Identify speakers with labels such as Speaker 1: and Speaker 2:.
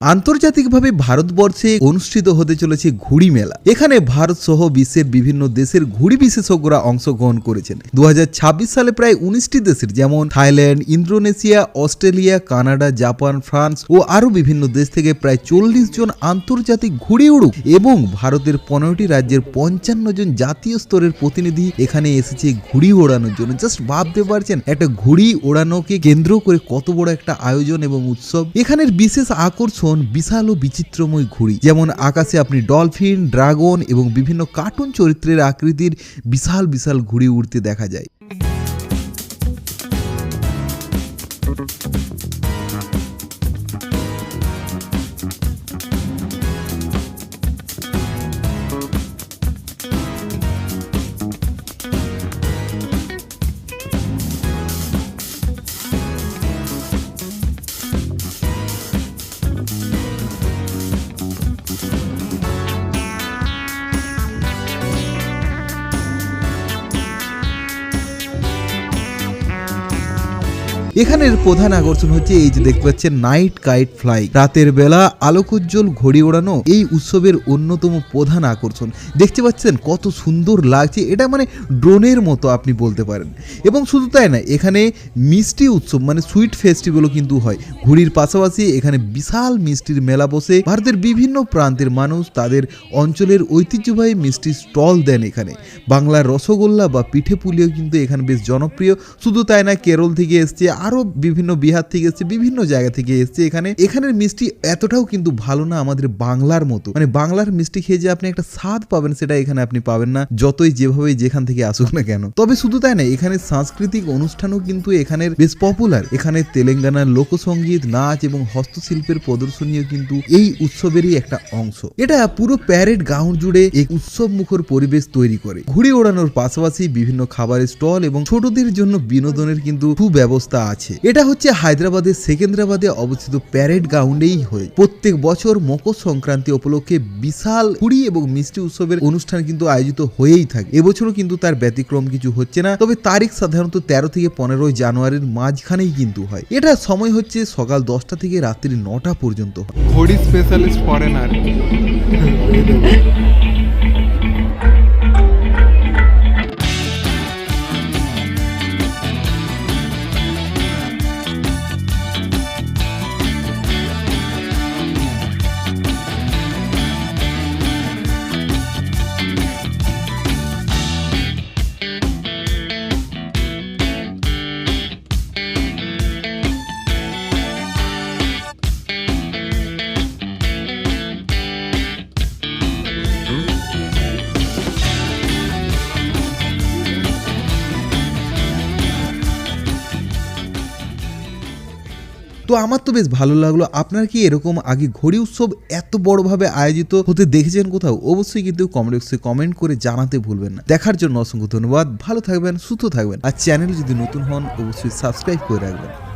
Speaker 1: আন্তর্জাতিকভাবে ভারতবর্ষে অনুষ্ঠিত হতে চলেছে ঘুড়ি মেলা। এখানে ভারত সহ বিশ্বের বিভিন্ন দেশের ঘুড়ি বিশেষজ্ঞরা অংশগ্রহণ করেছেন। দুহাজার ছাব্বিশ সালে প্রায় উনিশটি দেশের, যেমন Thailand, Indonesia, Australia, Canada, Japan, France ও আরও বিভিন্ন দেশ থেকে প্রায় চল্লিশ জন আন্তর্জাতিক ঘুড়ি উড়ুক এবং ভারতের পনেরোটি রাজ্যের পঞ্চান্ন জন জাতীয় স্তরের প্রতিনিধি এখানে এসেছে ঘুড়ি ওড়ানোর জন্য। জাস্ট ভাবতে পারছেন, একটা ঘুড়ি ওড়ানোকে কেন্দ্র করে কত বড় একটা আয়োজন এবং উৎসব? এখানের বিশেষ আকর্ষণ বিশাল ও বিচিত্রময় ঘুড়ি। যেমন আকাশে আপনি ডলফিন, ড্রাগন এবং বিভিন্ন কার্টুন চরিত্রের আকৃতির বিশাল বিশাল ঘুড়ি উড়তে দেখা যায়। এখানের প্রধান আকর্ষণ হচ্ছে এই যে দেখতে পাচ্ছেন নাইট কাইট ফ্লাই। রাতের বেলা আলোকোজ্জ্বল ঘড়ি ওড়ানো এই উৎসবের অন্যতম প্রধান আকর্ষণ। দেখতে পাচ্ছেন কত সুন্দর লাগছে, এটা মানে ড্রোনের মতো আপনি বলতে পারেন। এবং শুধু তাই না, এখানে মিষ্টি উৎসব মানে সুইট ফেস্টিভ্যালও কিন্তু হয়। ঘুড়ির পাশাপাশি এখানে বিশাল মিষ্টির মেলা বসে ভারতের বিভিন্ন প্রান্তের মানুষ তাদের অঞ্চলের ঐতিহ্যবাহী মিষ্টি স্টল দেন এখানে। বাংলার রসগোল্লা বা পিঠে পুলিও কিন্তু এখানে বেশ জনপ্রিয়। শুধু তাই না, কেরল থেকে এসছে আরও বিভিন্ন বিহার থেকে এসছে, বিভিন্ন জায়গা থেকে এসছে। এখানে, এখানের মিষ্টি এতটাও কিন্তু ভালো না আমাদের বাংলার মতো। মানে বাংলার মিষ্টি খেয়ে যে আপনি একটা স্বাদ পাবেন, সেটা এখানে আপনি পাবেন না, যতই যেভাবে যেখান থেকে আসুক না কেন। তবে শুধু তাই না এখানে সাংস্কৃতিক অনুষ্ঠানও কিন্তু এখানের বেশ পপুলার এখানে তেলেঙ্গানার লোকসঙ্গীত নাচ এবং হস্তশিল্পের প্রদর্শনীও কিন্তু এই উৎসবেরই একটা অংশ। এটা পুরো প্যারেড গ্রাউন্ড জুড়ে এক উৎসব মুখর পরিবেশ তৈরি করে। ঘুড়ি ওড়ানোর পাশাপাশি বিভিন্ন খাবারের স্টল এবং ছোটদের জন্য বিনোদনের কিন্তু সুব্যবস্থা আছে। এটা হচ্ছে হায়দ্রাবাদের সেকেন্দ্রাবাদে অবস্থিত প্যারেড গ্রাউন্ডেই হয়। প্রত্যেক বছর মকর সংক্রান্তি উপলক্ষে বিশাল ঘুড়ি এবং মিষ্টি উৎসবের অনুষ্ঠান কিন্তু আয়োজিত হয়েই থাকে। এবছরও কিন্তু তার ব্যতিক্রম কিছু হচ্ছে না, তবে তারিখ সাধারণত তেরো থেকে পনেরোই জানুয়ারির মাঝখানেই কিন্তু হয়। এটা সময় হচ্ছে সকাল দশটা থেকে রাত্রি নটা পর্যন্ত হয়।
Speaker 2: ঘড়ি স্পেশালিস্ট ফরেনার
Speaker 1: তো আমার তো বেশ ভালো লাগল। আপনার কি এরকম আগে ঘড়ি উৎসব এত বড়ভাবে আয়োজিত হতে দেখেছেন কোথাও? অবশ্যই কিন্তু কমেন্ট বক্সে কমেন্ট করে জানাতে ভুলবেন না। দেখার জন্য অসংখ্য ধন্যবাদ। ভালো থাকবেন, সুস্থ থাকবেন। আর চ্যানেল যদি নতুন হন, অবশ্যই সাবস্ক্রাইব করে রাখবেন।